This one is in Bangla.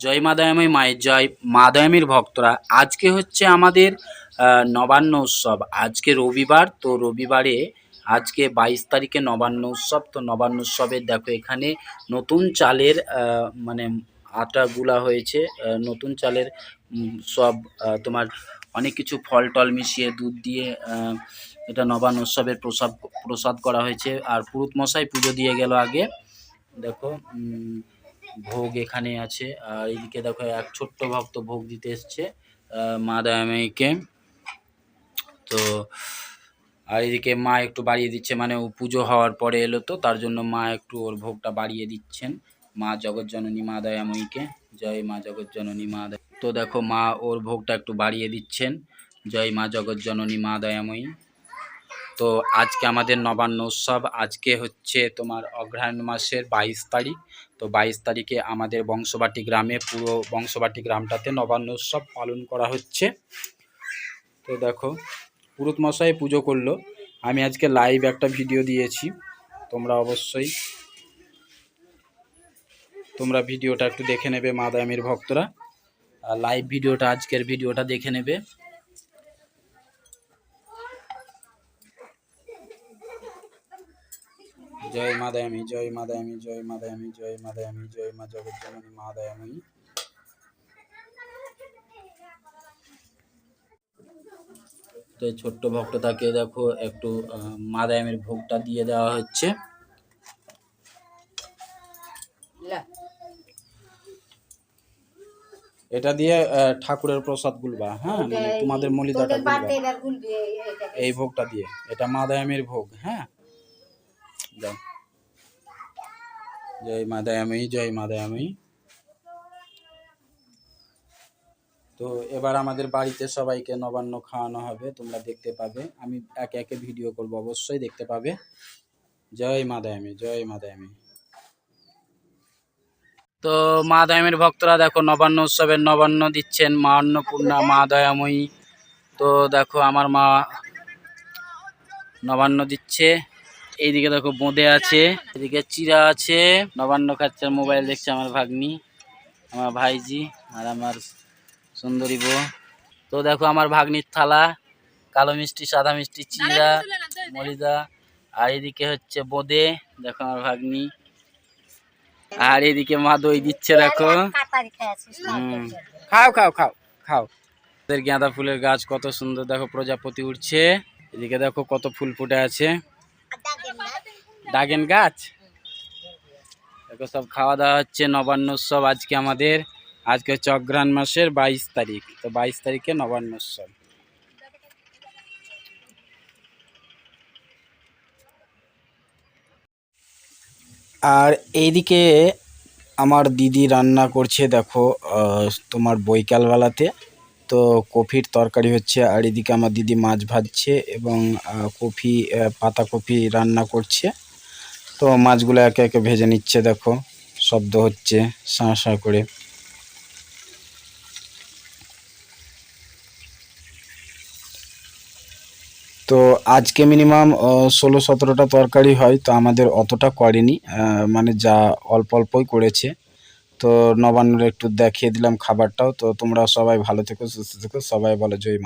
জয় মা মায়ের জয়, মা ভক্তরা। আজকে হচ্ছে আমাদের নবান্ন উৎসব। আজকে রবিবার, তো রবিবারে আজকে বাইশ তারিখে নবান্ন উৎসব। তো নবান্ন উৎসবের দেখো এখানে নতুন চালের মানে আটা গুলা হয়েছে নতুন চালের সব তোমার অনেক কিছু ফল টল মিশিয়ে দুধ দিয়ে এটা নবান্ন উৎসবের প্রসাদ প্রসাদ করা হয়েছে। আর পুরুত মশাই পুজো দিয়ে গেল আগে। দেখো ভোগ এখানে আছে। আর এদিকে দেখো, এক ছোট্ট ভক্ত ভোগ দিতে এসছে মা দয়াময়ীকে। তো, আর এদিকে মা একটু বাড়িয়ে দিচ্ছে মানে ও পুজো হওয়ার পরে এলো তো, তার জন্য মা একটু ওর ভোগটা বাড়িয়ে দিচ্ছেন। মা জগৎজননী মা দয়াময়ীকে। জয় মা জগৎজননী মা তো দেখো, মা ওর ভোগটা একটু বাড়িয়ে দিচ্ছেন। জয় মা জগৎজননী মা দয়াময়ী। তো আজকে আমাদের নবান্ন উৎসব। আজকে হচ্ছে তোমার অগ্রহায়ণ মাসের বাইশ তারিখ। তো বাইশ তারিখে আমাদের বংশবাটি গ্রামে পুরো বংশবাটি গ্রামটাতে নবান্ন উৎসব পালন করা হচ্ছে। তো দেখো, পুরুত মশাই পুজো করল। আমি আজকে লাইভ একটা ভিডিও দিয়েছি। তোমরা অবশ্যই, তোমরা ভিডিওটা একটু দেখে নেবে মা দায়ামের ভক্তরা। লাইভ ভিডিওটা আজকের ভিডিওটা দেখে নেবে। জয় মা দয়ামী জয় মা দয়ামী জয় মা দয়ামী জয় মা দয়ামী জয় মা জগজ্জননী মা দয়াময়ী তো ছোট্ট ভক্তটাকে দেখো একটু মা দয়ামীর ভোগটা দিয়ে দেওয়া হচ্ছে। এটা দিয়ে ঠাকুরের প্রসাদ গুলবা হ্যাঁ? মানে তোমাদের মলিদাটা এই ভোগটা দিয়ে এটা মা দয়ামীর ভোগ হ্যাঁ? যাও জয় মা দয়াময়ী জয় মা দয়াময়ী তো এবার আমাদের বাড়িতে সবাইকে নবান্ন খাওয়ানো হবে, তোমরা দেখতে পাবে। আমি একে একে ভিডিও করব, অবশ্যই দেখতে পাবে। জয় মা দয়ামী জয় মা দয়ামী তো মা দয়ামীর ভক্তরা দেখো, নবান্ন উৎসবের নবান্ন দিচ্ছেন মা অন্নপূর্ণা মা দয়াময়ী তো দেখো, আমার মা নবান্ন দিচ্ছে। এইদিকে দেখো বোঁদে আছে এদিকে চিরা আছে নবান্ন খাচ্ছে মোবাইল দেখছে আমার ভাগ্নি আমার ভাইজি আর আমার সুন্দরী বউ। তো দেখো আমার ভাগ্নির থালা কালো মিষ্টি সাদা মিষ্টি চিরা মরিদা আর এদিকে হচ্ছে বোঁদে দেখো আমার ভাগ্নি। আর এদিকে মা দই দিচ্ছে দেখো। হুম। খাও খাও খাও খাও। ওদের গাঁদা ফুলের গাছ কত সুন্দর দেখো প্রজাপতি উঠছে এদিকে দেখো কত ফুল ফুটে আছে। ডাগেন গাছ? দেখো সব খাওয়া দাওয়া হচ্ছে, নবান্ন উৎসব আজকে আমাদের। আজকে অগ্রহায়ণ মাসের বাইশ তারিখ, তো বাইশ তারিখে নবান্ন উৎসব। আর এইদিকে আমার দিদি রান্না করছে, দেখো তোমার বৈকালবেলাতে। তো কফির তরকারি হচ্ছে, আর এদিকে আমার দিদি মাছ ভাজছে এবং কফি পাতা কফি রান্না করছে। তো মাছগুলো একে একে ভেজে নিচ্ছে, দেখো, শব্দ হচ্ছে, সাঁ সাঁ করে। তো আজকে মিনিমাম ষোলো সতেরোটা তরকারি হয়, তো আমাদের অতটা করেনি মানে যা অল্প অল্পই করেছে। তো নবান্নর একটু দেখিয়ে দিলাম খাবারটাও, তো তোমরা সবাই ভালো থেকো, সুস্থ থেকো, সবাই বলো জয় মা।